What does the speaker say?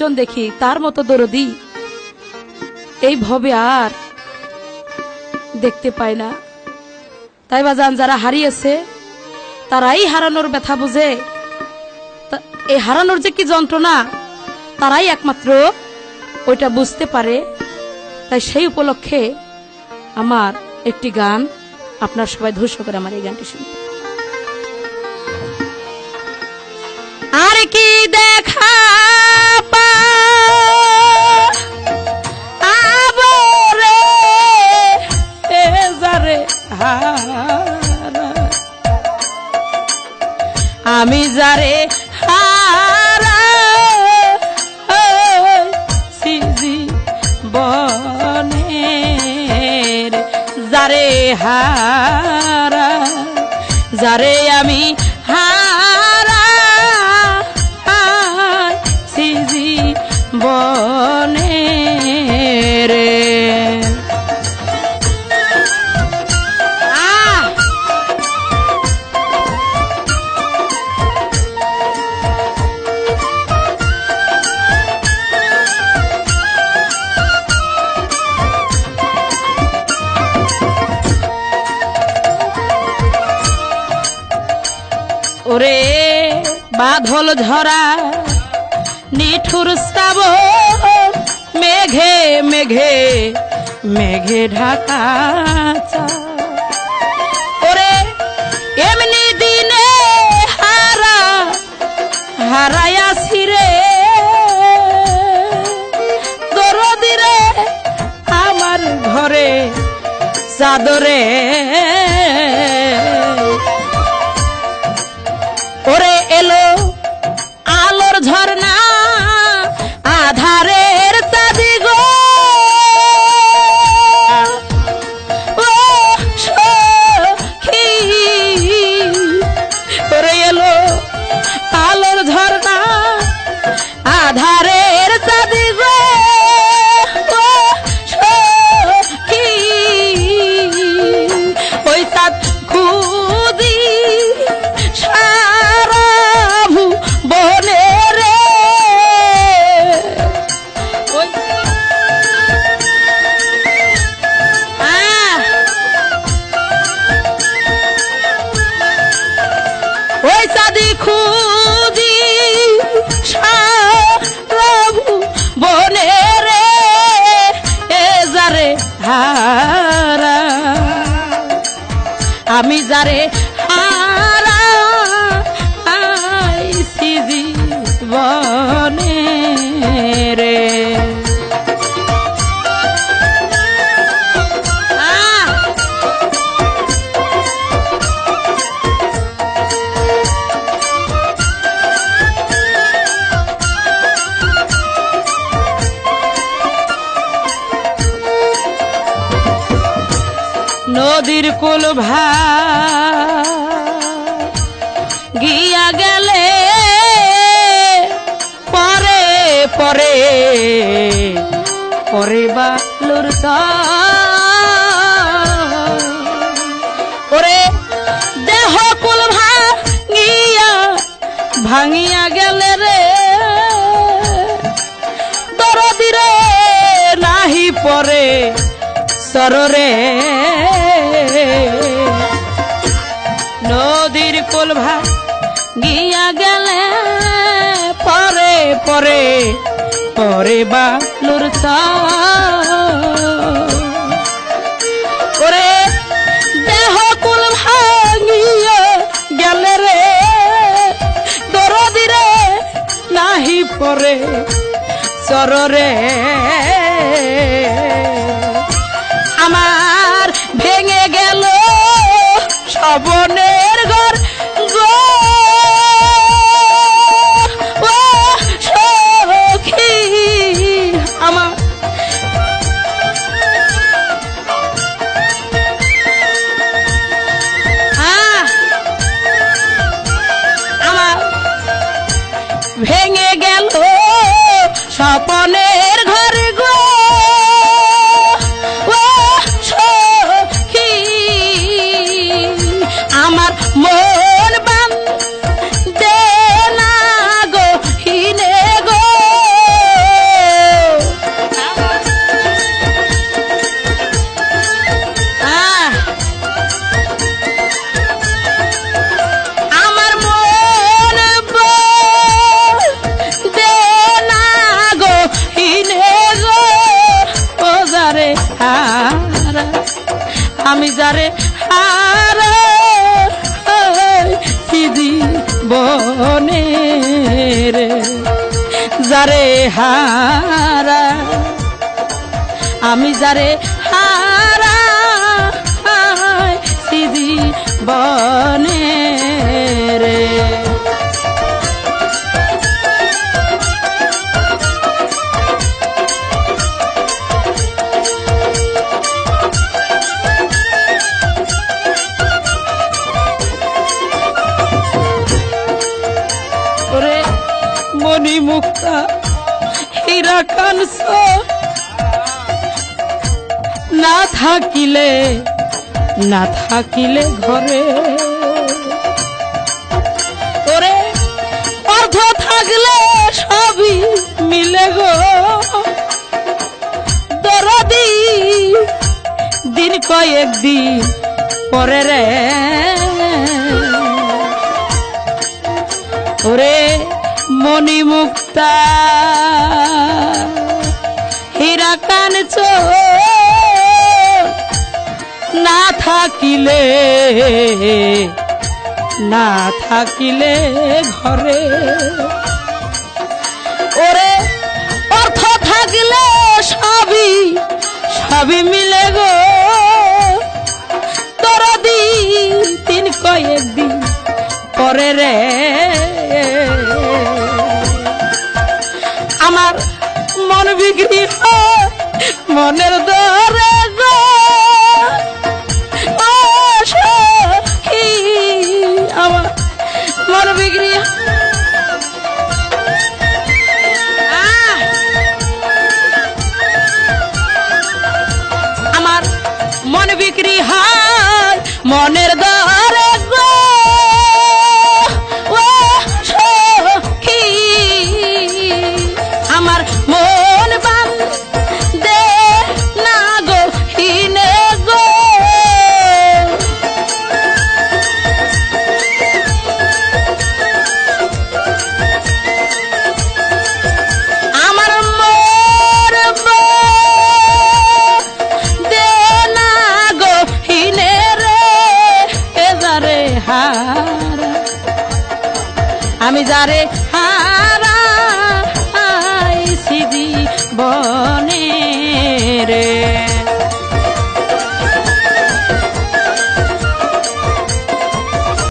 একজন দেখি তার মতো দরদি। এই ভবে আর দেখতে পাই না। তাই বাজান যারা হারিয়েছে, তারাই হারানোর ব্যথা বুঝে। এই হারানোর যে কি যন্ত্রণা, তারাই একমাত্র ওইটা বুঝতে পারে। তাই সেই উপলক্ষে আমার একটি গান, আপনার সবাই ধৈর্য করে আমার এই গানটি শুনবে আর কি দেখা বনের যারে হারা যারে আমি হারা সিজি বনের ওরে বাঁধল ঝরা, নিঠুর শ্রাবণ মেঘে মেঘে মেঘে ঢাকা ওরে এমনি দিনে হারা হারাইয়াছি রে। দরদিরে আমার ঘরে চাদরে। আমি যারে নদীর কুল ভা গিয়া গেলে পরে পরে পরে বালুর ওরে দেহ কুল ভাঙিয়া ভাঙিয়া গেলে রে। দরদিরে নাহি পরে, সররে গেলে পরে পরে পরে বালুর ওরে দেহ কুল ভাঙিয়া গেলে রে দরদিরে নাহি পরে সররে আমার ভেঙে গেল সবনের ঘর হারা দিদি বনে রে? যারে হারা আমি যারে হারা সিদি বনে মুক্তা হীরা কাংস না থাকিলে না থাকিলে ঘরে। ওরে, অর্ধ থাকলে সবই মিলে গো। দরদি, দিন কয়েক দিন পরে রে। ওরে মণি মুক্তা। হীরা কানচ না থাকিলে না থাকিলে ঘরে। ওরে অর্থ থাকলে সবই সবই মিলে গো। তোর দিন হয় মনের আমি যারে হারা বনে রে।